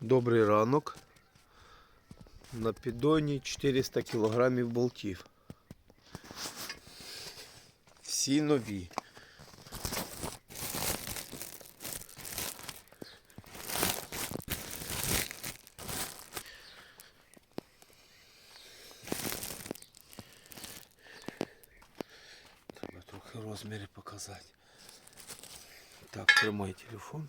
Добрий ранок. На піддоні 400 кг болтів. Всі нові. Треба трохи розміри показати. Так, тримай телефон.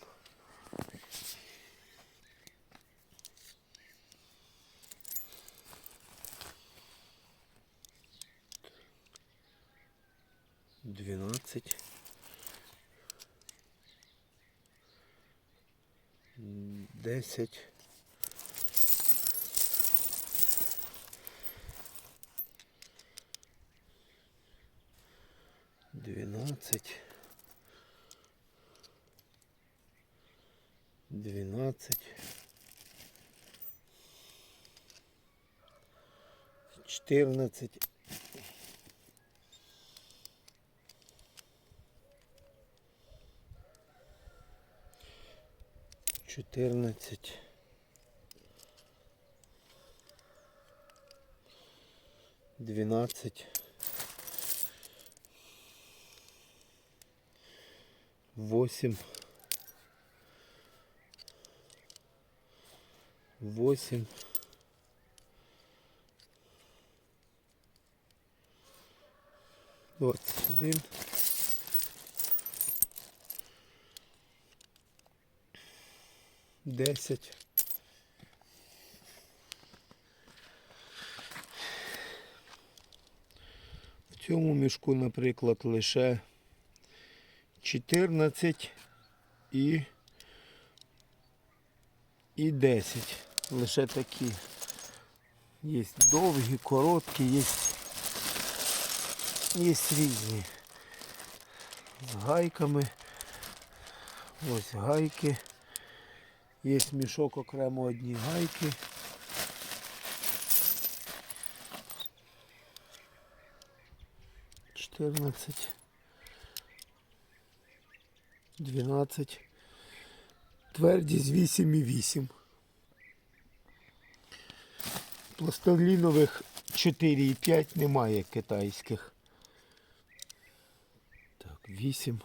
Двенадцать. М, Десять. Двенадцать. Двенадцать. Четырнадцать. Четырнадцать. Двенадцать. Восемь. Восемь. Двадцать один. Десять. В цьому мішку, наприклад, лише 14 і, і 10. Лише такі. Є довгі, короткі, є, є різні. З гайками. Ось гайки. Є мішок окремо одні гайки. Чотирнадцять. Дванадцять. Твердість 8,8. Пластилінових 4,5 немає китайських. Так, 8.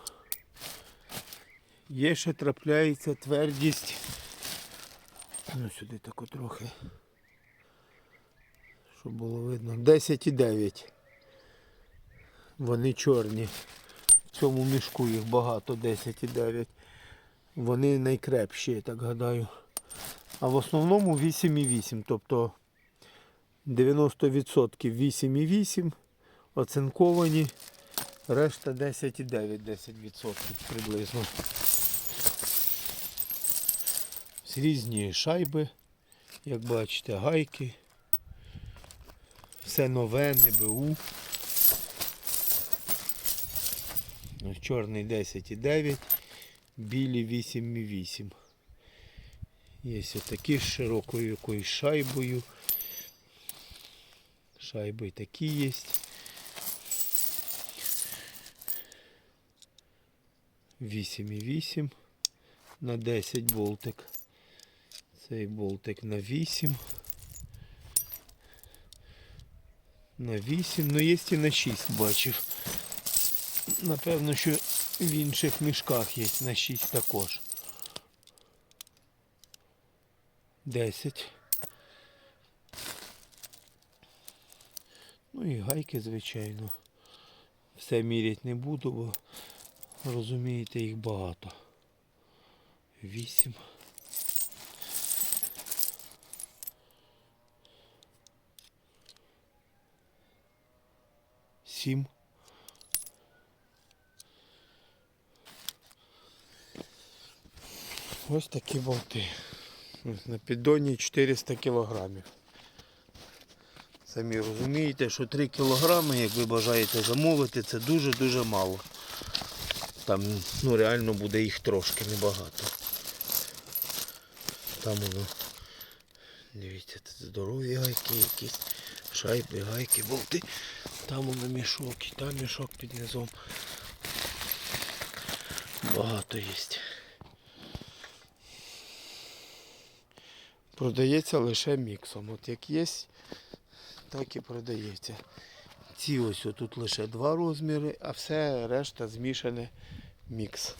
Є ще трапляється твердість. Ну сюди тако трохи. Щоб було видно. 10,9. Вони чорні. В цьому мішку їх багато, 10,9. Вони найкрепші, я так гадаю. А в основному 8,8. Тобто 90% 8,8 оцинковані. Решта 10,9, 10% приблизно. Різні шайби, як бачите, гайки. Все нове, НБУ. Чорний 10,9, білі 8,8. Є отакі з широкою якоюсь шайбою. Шайби такі є. Вісім і вісім на 10 болтик. Цей болтик на 8. На 8. Ну є і на 6 бачив. Напевно, що в інших мішках є на 6 також. 10. Ну і гайки, звичайно. Все міряти не буду, бо розумієте, їх багато. 8. Сім. Ось такі болти. На піддоні 400 кілограмів. Самі розумієте, що 3 кілограми, як ви бажаєте замовити, це дуже-дуже мало. Там ну, реально буде їх трошки небагато. Там воно. Дивіться, це здорові гайки якісь. Шайби, гайки, болти. Там воно мішок і там мішок під низом. Багато є. Продається лише міксом. От як є, так і продається. Ці ось тут лише два розміри, а все решта змішане мікс.